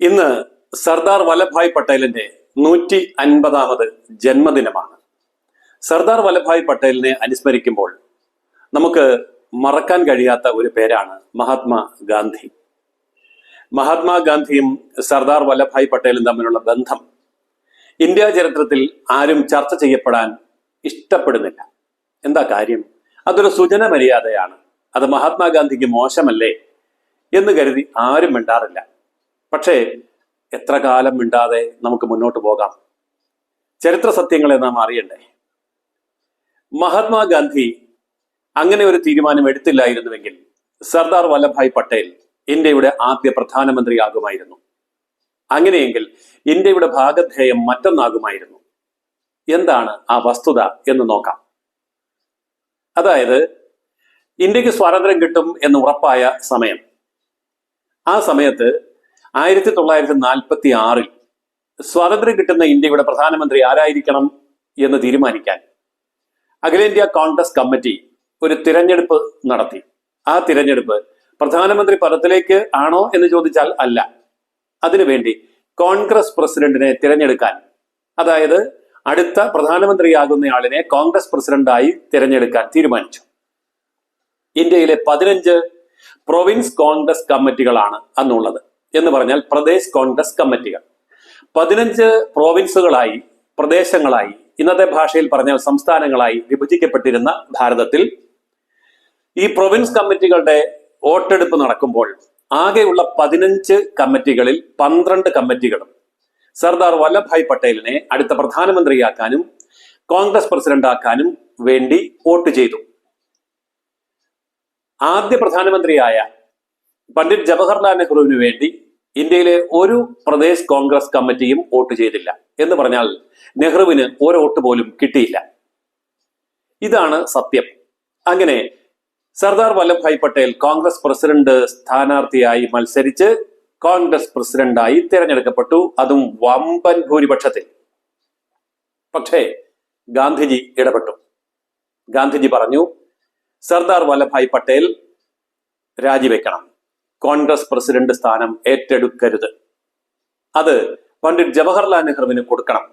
ഇന്ന് സർദാർ വല്ലഭായ് പട്ടേലിന്റെ നൂറ്റി അൻപതാമത് ജന്മദിനമാണ്. സർദാർ വല്ലഭായ് പട്ടേലിനെ അനുസ്മരിക്കുമ്പോൾ നമുക്ക് മറക്കാൻ കഴിയാത്ത ഒരു പേരാണ് മഹാത്മാ ഗാന്ധി. മഹാത്മാഗാന്ധിയും സർദാർ വല്ലഭായ് പട്ടേലും തമ്മിലുള്ള ബന്ധം ഇന്ത്യ ചരിത്രത്തിൽ ആരും ചർച്ച ചെയ്യപ്പെടാൻ ഇഷ്ടപ്പെടുന്നില്ല. എന്താ കാര്യം? അതൊരു സുജന മര്യാദയാണ് അത് മഹാത്മാഗാന്ധിക്ക് മോശമല്ലേ എന്ന് കരുതി ആരും മിണ്ടാറില്ല. പക്ഷേ എത്ര കാലം മിണ്ടാതെ നമുക്ക് മുന്നോട്ട് പോകാം? ചരിത്ര സത്യങ്ങളെ നാം അറിയണ്ടേ? മഹാത്മാഗാന്ധി അങ്ങനെ ഒരു തീരുമാനം എടുത്തില്ലായിരുന്നുവെങ്കിൽ സർദാർ വല്ലഭായ് പട്ടേൽ ഇന്ത്യയുടെ ആദ്യ പ്രധാനമന്ത്രിയാകുമായിരുന്നു. അങ്ങനെയെങ്കിൽ ഇന്ത്യയുടെ ഭാഗധേയം മറ്റൊന്നാകുമായിരുന്നു. എന്താണ് ആ വസ്തുത എന്ന് നോക്കാം. അതായത് ഇന്ത്യയ്ക്ക് സ്വാതന്ത്ര്യം കിട്ടും എന്ന് ഉറപ്പായ സമയം. ആ സമയത്ത് ആയിരത്തി തൊള്ളായിരത്തി നാൽപ്പത്തി ആറിൽ സ്വാതന്ത്ര്യം കിട്ടുന്ന ഇന്ത്യയുടെ പ്രധാനമന്ത്രി ആരായിരിക്കണം എന്ന് തീരുമാനിക്കാൻ അഖിലേന്ത്യാ കോൺഗ്രസ് കമ്മിറ്റി ഒരു തിരഞ്ഞെടുപ്പ് നടത്തി. ആ തിരഞ്ഞെടുപ്പ് പ്രധാനമന്ത്രി പദത്തിലേക്ക് ആണോ എന്ന് ചോദിച്ചാൽ അല്ല. അതിനുവേണ്ടി കോൺഗ്രസ് പ്രസിഡന്റിനെ തിരഞ്ഞെടുക്കാൻ അതായത് അടുത്ത പ്രധാനമന്ത്രിയാകുന്നയാളിനെ കോൺഗ്രസ് പ്രസിഡന്റായി തിരഞ്ഞെടുക്കാൻ തീരുമാനിച്ചു. ഇന്ത്യയിലെ പതിനഞ്ച് പ്രൊവിൻസ് കോൺഗ്രസ് കമ്മിറ്റികളാണ് അന്നുള്ളത്. എന്ന് പറഞ്ഞാൽ പ്രദേശ് കോൺഗ്രസ് കമ്മിറ്റികൾ. പതിനഞ്ച് പ്രോവിൻസുകളായി പ്രദേശങ്ങളായി ഇന്നത്തെ ഭാഷയിൽ പറഞ്ഞാൽ സംസ്ഥാനങ്ങളായി വിഭജിക്കപ്പെട്ടിരുന്ന ഭാരതത്തിൽ ഈ പ്രൊവിൻസ് കമ്മിറ്റികളുടെ വോട്ടെടുപ്പ് നടക്കുമ്പോൾ ആകെയുള്ള പതിനഞ്ച് കമ്മിറ്റികളിൽ പന്ത്രണ്ട് കമ്മിറ്റികളും സർദാർ വല്ലഭായ് പട്ടേലിനെ അടുത്ത പ്രധാനമന്ത്രിയാക്കാനും കോൺഗ്രസ് പ്രസിഡന്റ് ആക്കാനും വേണ്ടി വോട്ട് ചെയ്തു. ആദ്യ പ്രധാനമന്ത്രിയായ പണ്ഡിറ്റ് ജവഹർലാൽ നെഹ്റുവിന് വേണ്ടി ഇന്ത്യയിലെ ഒരു പ്രദേശ് കോൺഗ്രസ് കമ്മിറ്റിയും വോട്ട് ചെയ്തില്ല. എന്ന് പറഞ്ഞാൽ നെഹ്റുവിന് ഒരു വോട്ട് പോലും കിട്ടിയില്ല. ഇതാണ് സത്യം. അങ്ങനെ സർദാർ വല്ലഭായ് പട്ടേൽ കോൺഗ്രസ് പ്രസിഡന്റ് സ്ഥാനാർത്ഥിയായി മത്സരിച്ച് കോൺഗ്രസ് പ്രസിഡന്റായി തിരഞ്ഞെടുക്കപ്പെട്ടു. അതും വമ്പൻ ഭൂരിപക്ഷത്തിൽ. പക്ഷേ ഗാന്ധിജി ഇടപെട്ടു. ഗാന്ധിജി പറഞ്ഞു സർദാർ വല്ലഭായ് പട്ടേൽ രാജിവെക്കണം. കോൺഗ്രസ് പ്രസിഡന്റ് സ്ഥാനം ഏറ്റെടുക്കരുത്. അത് പണ്ഡിറ്റ് ജവഹർലാൽ നെഹ്റുവിന് കൊടുക്കണം.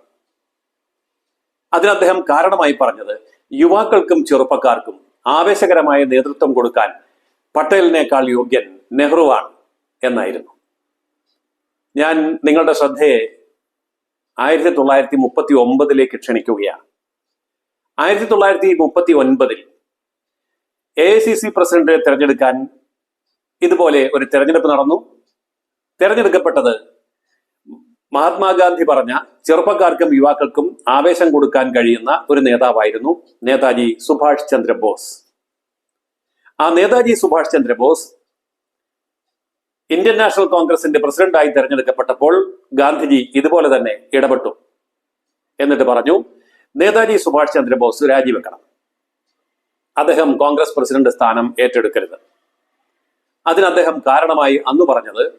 അതിന് അദ്ദേഹം കാരണമായി പറഞ്ഞത് യുവാക്കൾക്കും ചെറുപ്പക്കാർക്കും ആവേശകരമായ നേതൃത്വം കൊടുക്കാൻ പട്ടേലിനേക്കാൾ യോഗ്യൻ നെഹ്റുവാണ് എന്നായിരുന്നു. ഞാൻ നിങ്ങളുടെ ശ്രദ്ധയെ ആയിരത്തി തൊള്ളായിരത്തി മുപ്പത്തി ഒമ്പതിലേക്ക് ക്ഷണിക്കുകയാണ്. ആയിരത്തി തൊള്ളായിരത്തി മുപ്പത്തി ഒൻപതിൽ എ ഐ സി സി പ്രസിഡന്റിനെ തിരഞ്ഞെടുക്കാൻ ഇതുപോലെ ഒരു തെരഞ്ഞെടുപ്പ് നടന്നു. തെരഞ്ഞെടുക്കപ്പെട്ടത് മഹാത്മാഗാന്ധി പറഞ്ഞ ചെറുപ്പക്കാർക്കും യുവാക്കൾക്കും ആവേശം കൊടുക്കാൻ കഴിയുന്ന ഒരു നേതാവായിരുന്നു നേതാജി സുഭാഷ് ചന്ദ്രബോസ്. ആ നേതാജി സുഭാഷ് ചന്ദ്രബോസ് ഇന്ത്യൻ നാഷണൽ കോൺഗ്രസിന്റെ പ്രസിഡന്റായി തെരഞ്ഞെടുക്കപ്പെട്ടപ്പോൾ ഗാന്ധിജി ഇതുപോലെ തന്നെ ഇടപെട്ടു എന്നിട്ട് പറഞ്ഞു നേതാജി സുഭാഷ് ചന്ദ്രബോസ് രാജിവെക്കണം. അദ്ദേഹം കോൺഗ്രസ് പ്രസിഡന്റ് സ്ഥാനം ഏറ്റെടുക്കരുത്. അതിന് അദ്ദേഹം കാരണമായി അന്ന് പറഞ്ഞത്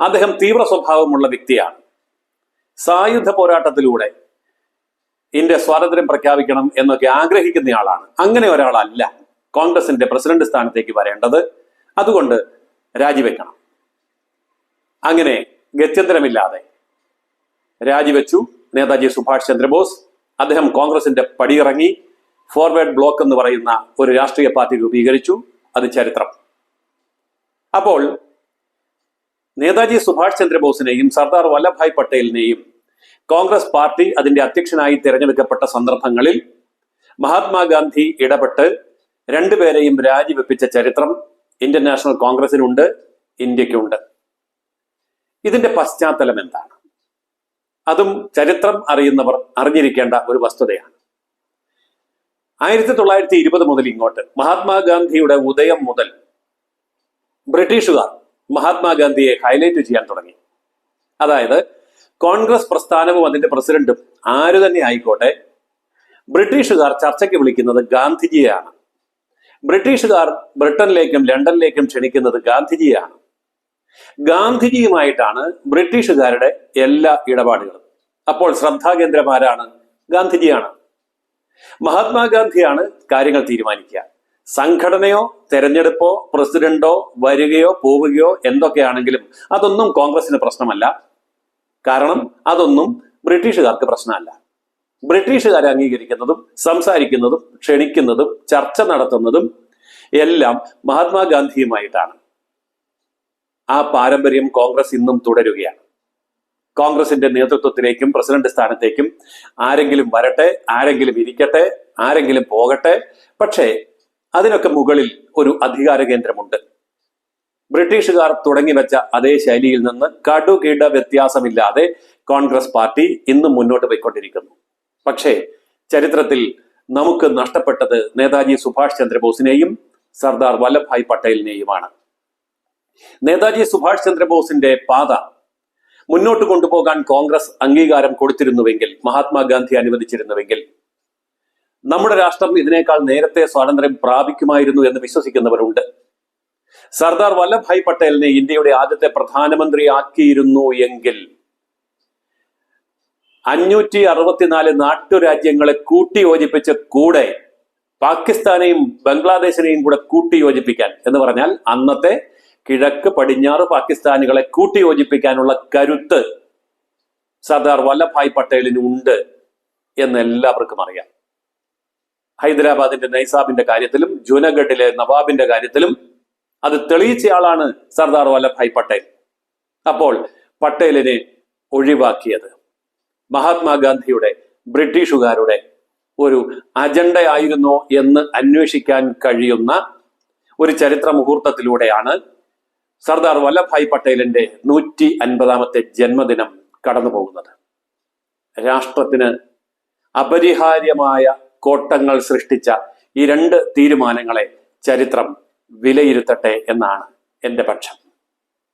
അദ്ദേഹം തീവ്ര സ്വഭാവമുള്ള വ്യക്തിയാണ്. സായുധ പോരാട്ടത്തിലൂടെ ഇന്ത്യ സ്വാതന്ത്ര്യം പ്രഖ്യാപിക്കണം എന്നൊക്കെ ആഗ്രഹിക്കുന്നയാളാണ്. അങ്ങനെ ഒരാളല്ല കോൺഗ്രസിന്റെ പ്രസിഡന്റ് സ്ഥാനത്തേക്ക് വരേണ്ടത്. അതുകൊണ്ട് രാജിവെക്കണം. അങ്ങനെ ഗത്യന്തരമില്ലാതെ രാജിവെച്ചു നേതാജി സുഭാഷ് ചന്ദ്രബോസ്. അദ്ദേഹം കോൺഗ്രസിന്റെ പടിയിറങ്ങി ഫോർവേഡ് ബ്ലോക്ക് എന്ന് പറയുന്ന ഒരു രാഷ്ട്രീയ പാർട്ടി രൂപീകരിച്ചു. അത് ചരിത്രം. അപ്പോൾ നേതാജി സുഭാഷ് ചന്ദ്രബോസിനെയും സർദാർ വല്ലഭായ് പട്ടേലിനെയും കോൺഗ്രസ് പാർട്ടി അതിന്റെ അധ്യക്ഷനായി തിരഞ്ഞെടുക്കപ്പെട്ട സന്ദർഭങ്ങളിൽ മഹാത്മാഗാന്ധി ഇടപെട്ട് രണ്ടുപേരെയും രാജിവെപ്പിച്ച ചരിത്രം ഇന്ത്യൻ നാഷണൽ കോൺഗ്രസിനുണ്ട് ഇന്ത്യക്കുണ്ട്. ഇതിന്റെ പശ്ചാത്തലം എന്താണ്? അതും ചരിത്രം അറിയുന്നവർ അറിഞ്ഞിരിക്കേണ്ട ഒരു വസ്തുതയാണ്. ആയിരത്തി തൊള്ളായിരത്തി ഇരുപത് മുതൽ ഇങ്ങോട്ട് മഹാത്മാഗാന്ധിയുടെ ഉദയം മുതൽ ബ്രിട്ടീഷുകാർ മഹാത്മാഗാന്ധിയെ ഹൈലൈറ്റ് ചെയ്യാൻ തുടങ്ങി. അതായത് കോൺഗ്രസ് പ്രസ്ഥാനവും അതിന്റെ പ്രസിഡന്റും ആര് തന്നെ ആയിക്കോട്ടെ ബ്രിട്ടീഷുകാർ ചർച്ചയ്ക്ക് വിളിക്കുന്നത് ഗാന്ധിജിയെയാണ്. ബ്രിട്ടീഷുകാർ ബ്രിട്ടനിലേക്കും ലണ്ടനിലേക്കും ക്ഷണിക്കുന്നത് ഗാന്ധിജിയെയാണ്. ഗാന്ധിജിയുമായിട്ടാണ് ബ്രിട്ടീഷുകാരുടെ എല്ലാ ഇടപാടുകളും. അപ്പോൾ ശ്രദ്ധാകേന്ദ്രമാരാണ് ഗാന്ധിജിയാണ്. മഹാത്മാഗാന്ധിയാണ് കാര്യങ്ങൾ തീരുമാനിക്കുക. സംഘടനയോ തെരഞ്ഞെടുപ്പോ പ്രസിഡന്റോ വരികയോ പോവുകയോ എന്തൊക്കെയാണെങ്കിലും അതൊന്നും കോൺഗ്രസിന് പ്രശ്നമല്ല. കാരണം അതൊന്നും ബ്രിട്ടീഷുകാർക്ക് പ്രശ്നമല്ല. ബ്രിട്ടീഷുകാർ അംഗീകരിക്കുന്നതും സംസാരിക്കുന്നതും ക്ഷണിക്കുന്നതും ചർച്ച നടത്തുന്നതും എല്ലാം മഹാത്മാഗാന്ധിയുമായിട്ടാണ്. ആ പാരമ്പര്യം കോൺഗ്രസ് ഇന്നും തുടരുകയാണ്. കോൺഗ്രസിന്റെ നേതൃത്വത്തിലേക്കും പ്രസിഡന്റ് സ്ഥാനത്തേക്കും ആരെങ്കിലും വരട്ടെ ആരെങ്കിലും ഇരിക്കട്ടെ ആരെങ്കിലും പോകട്ടെ. പക്ഷേ അതിനൊക്കെ മുകളിൽ ഒരു അധികാര കേന്ദ്രമുണ്ട്. ബ്രിട്ടീഷുകാർ തുടങ്ങി വെച്ച അതേ ശൈലിയിൽ നിന്ന് കടുകിട വ്യത്യാസമില്ലാതെ കോൺഗ്രസ് പാർട്ടി ഇന്നും മുന്നോട്ട് പോയിക്കൊണ്ടിരിക്കുന്നു. പക്ഷേ ചരിത്രത്തിൽ നമുക്ക് നഷ്ടപ്പെട്ടത് നേതാജി സുഭാഷ് ചന്ദ്രബോസിനെയും സർദാർ വല്ലഭായ് പട്ടേലിനെയുമാണ്. നേതാജി സുഭാഷ് ചന്ദ്രബോസിന്റെ പാത മുന്നോട്ട് കൊണ്ടുപോകാൻ കോൺഗ്രസ് അംഗീകാരം കൊടുത്തിരുന്നുവെങ്കിൽ മഹാത്മാഗാന്ധി അനുവദിച്ചിരുന്നുവെങ്കിൽ നമ്മുടെ രാഷ്ട്രം ഇതിനേക്കാൾ നേരത്തെ സ്വാതന്ത്ര്യം പ്രാപിക്കുമായിരുന്നു എന്ന് വിശ്വസിക്കുന്നവരുണ്ട്. സർദാർ വല്ലഭായ് പട്ടേലിനെ ഇന്ത്യയുടെ ആദ്യത്തെ പ്രധാനമന്ത്രി ആക്കിയിരുന്നു എങ്കിൽ അഞ്ഞൂറ്റി അറുപത്തിനാല് നാട്ടുരാജ്യങ്ങളെ കൂട്ടിയോജിപ്പിച്ച് കൂടെ പാകിസ്ഥാനെയും ബംഗ്ലാദേശിനെയും കൂടെ കൂട്ടിയോജിപ്പിക്കാൻ എന്ന് പറഞ്ഞാൽ അന്നത്തെ കിഴക്ക് പടിഞ്ഞാറ് പാകിസ്ഥാനികളെ കൂട്ടിയോജിപ്പിക്കാനുള്ള കരുത്ത് സർദാർ വല്ലഭായ് പട്ടേലിന് ഉണ്ട് എന്ന് എല്ലാവർക്കും അറിയാം. ഹൈദരാബാദിന്റെ നൈസാബിന്റെ കാര്യത്തിലും ജുനഗഡിലെ നവാബിന്റെ കാര്യത്തിലും അത് തെളിയിച്ചയാളാണ് സർദാർ വല്ലഭായ് പട്ടേൽ. അപ്പോൾ പട്ടേലിനെ ഒഴിവാക്കിയത് മഹാത്മാഗാന്ധിയുടെ ബ്രിട്ടീഷുകാരുടെ ഒരു അജണ്ടയായിരുന്നോ എന്ന് അന്വേഷിക്കാൻ കഴിയുന്ന ഒരു ചരിത്ര മുഹൂർത്തത്തിലൂടെയാണ് സർദാർ വല്ലഭായ് പട്ടേലിന്റെ നൂറ്റി അൻപതാമത്തെ ജന്മദിനം കടന്നു പോകുന്നത് രാഷ്ട്രത്തിന് അപരിഹാര്യമായ കോട്ടങ്ങൾ സൃഷ്ടിച്ച ഈ രണ്ട് തീരുമാനങ്ങളെ ചരിത്രം വിലയിരുത്തട്ടെ എന്നാണ് എന്റെ പക്ഷം.